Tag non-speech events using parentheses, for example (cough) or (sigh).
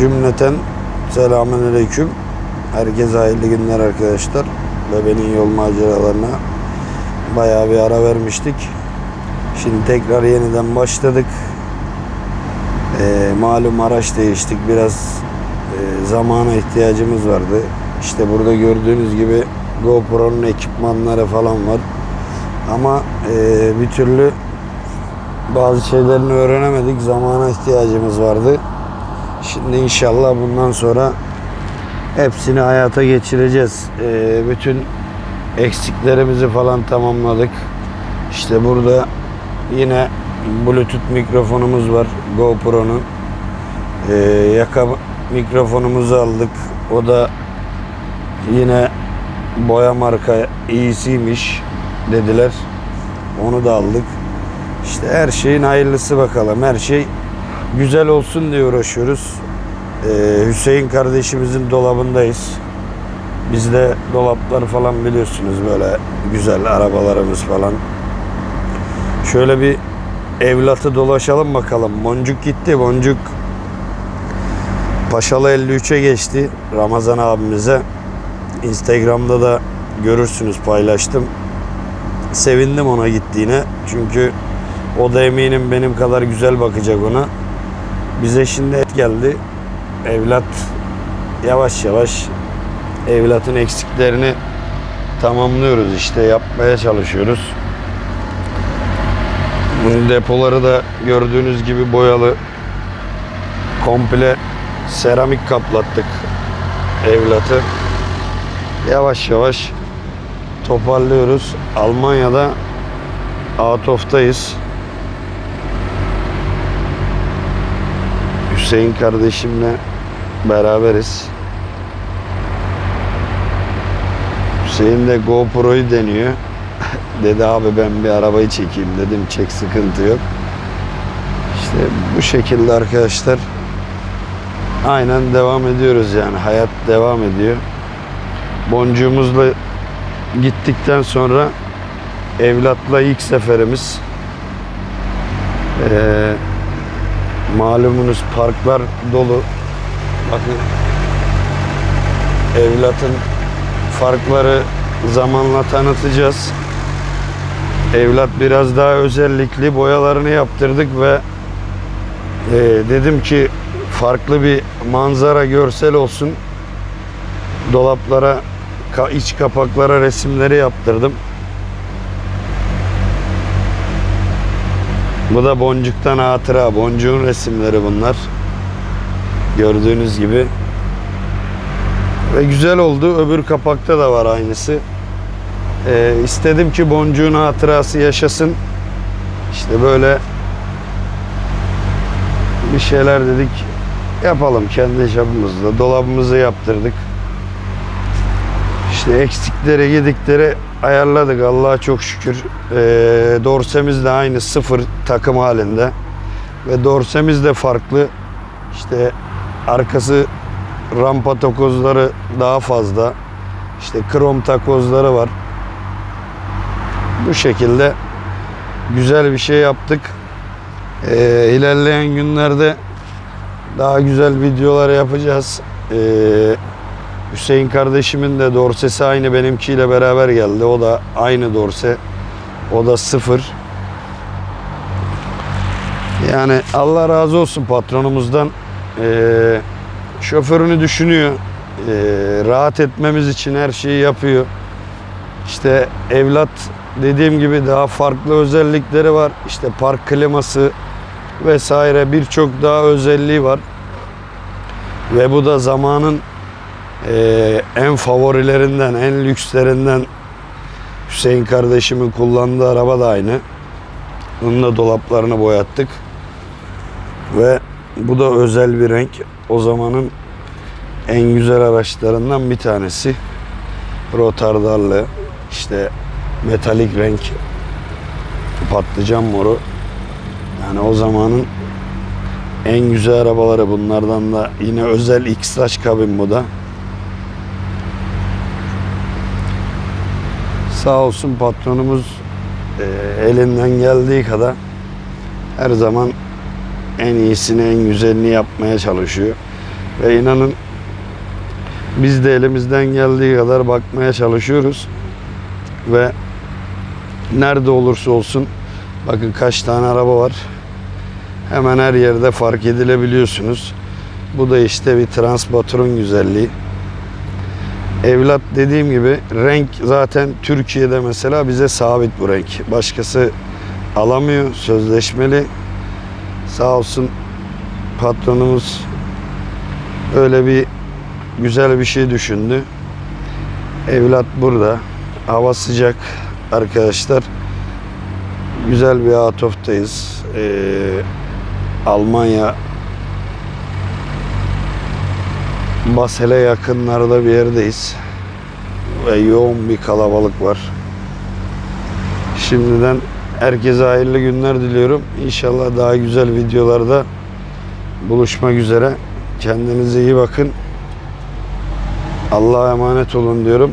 Cümleten selamünaleyküm. Herkese hayırlı günler arkadaşlar. Bebeğin yol maceralarına bayağı bir ara vermiştik. Şimdi tekrar yeniden başladık. Ee, malum araç değiştik. Biraz e, zamana ihtiyacımız vardı. İşte burada gördüğünüz gibi GoPro'nun ekipmanları falan var. Ama e, bir türlü bazı şeylerini öğrenemedik. Zamana ihtiyacımız vardı. Şimdi inşallah bundan sonra hepsini hayata geçireceğiz. Ee, bütün eksiklerimizi falan tamamladık. İşte burada yine Bluetooth mikrofonumuz var GoPro'nun. Ee, yaka mikrofonumuzu aldık. O da yine boya marka iyisiymiş dediler. Onu da aldık. İşte her şeyin hayırlısı bakalım. Her şey güzel olsun diye uğraşıyoruz. Ee, Hüseyin kardeşimizin dolabındayız. Bizde dolaplar falan biliyorsunuz böyle güzel arabalarımız falan. Şöyle bir evlatı dolaşalım bakalım. Boncuk gitti. Boncuk Paşalı 53'e geçti Ramazan abimize. Instagram'da da görürsünüz paylaştım. Sevindim ona gittiğine. Çünkü o da eminim benim kadar güzel bakacak ona. Bize şimdi et geldi. Evlat yavaş yavaş evlatın eksiklerini tamamlıyoruz işte yapmaya çalışıyoruz. Bunun depoları da gördüğünüz gibi boyalı. Komple seramik kaplattık evlatı. Yavaş yavaş toparlıyoruz. Almanya'da Outof'tayız. Hüseyin kardeşimle beraberiz. Hüseyin de GoPro'yu deniyor. (laughs) Dedi abi ben bir arabayı çekeyim dedim. Çek sıkıntı yok. İşte bu şekilde arkadaşlar aynen devam ediyoruz yani. Hayat devam ediyor. Boncuğumuzla gittikten sonra evlatla ilk seferimiz. Ee, malumunuz parklar dolu. Bakın evlatın farkları zamanla tanıtacağız. Evlat biraz daha özellikli boyalarını yaptırdık ve e, dedim ki farklı bir manzara görsel olsun. Dolaplara, iç kapaklara resimleri yaptırdım. Bu da boncuktan hatıra. Boncuğun resimleri bunlar. Gördüğünüz gibi. Ve güzel oldu. Öbür kapakta da var aynısı. Ee, istedim ki boncuğun hatırası yaşasın. İşte böyle bir şeyler dedik. Yapalım kendi çapımızda. Dolabımızı yaptırdık. İşte eksikleri, gedikleri ayarladık Allah'a çok şükür. Ee, dorsemiz de aynı sıfır takım halinde. Ve dorsemiz de farklı. İşte arkası rampa takozları daha fazla. İşte krom takozları var. Bu şekilde güzel bir şey yaptık. Ee, ilerleyen günlerde daha güzel videolar yapacağız. Ee, Hüseyin kardeşimin de dorsesi aynı benimkiyle beraber geldi. O da aynı dorse. O da sıfır. Yani Allah razı olsun patronumuzdan. Ee, şoförünü düşünüyor. Ee, rahat etmemiz için her şeyi yapıyor. İşte evlat dediğim gibi daha farklı özellikleri var. İşte park kliması vesaire birçok daha özelliği var. Ve bu da zamanın eee, en favorilerinden, en lükslerinden Hüseyin kardeşimin kullandığı araba da aynı. Bunun da dolaplarını boyattık. Ve bu da özel bir renk. O zamanın en güzel araçlarından bir tanesi. Rotardarlı, işte metalik renk, patlıcan moru. Yani o zamanın en güzel arabaları bunlardan da yine özel X-Taş kabin bu da. Sağ olsun patronumuz e, elinden geldiği kadar her zaman en iyisini, en güzelini yapmaya çalışıyor. Ve inanın biz de elimizden geldiği kadar bakmaya çalışıyoruz. Ve nerede olursa olsun bakın kaç tane araba var. Hemen her yerde fark edilebiliyorsunuz. Bu da işte bir transportörün güzelliği. Evlat dediğim gibi renk zaten Türkiye'de mesela bize sabit bu renk. Başkası alamıyor sözleşmeli. Sağ olsun patronumuz öyle bir güzel bir şey düşündü. Evlat burada. Hava sıcak arkadaşlar. Güzel bir Atof'tayız. Ee, Almanya Basel'e yakınlarda bir yerdeyiz. Ve yoğun bir kalabalık var. Şimdiden herkese hayırlı günler diliyorum. İnşallah daha güzel videolarda buluşmak üzere. Kendinize iyi bakın. Allah'a emanet olun diyorum.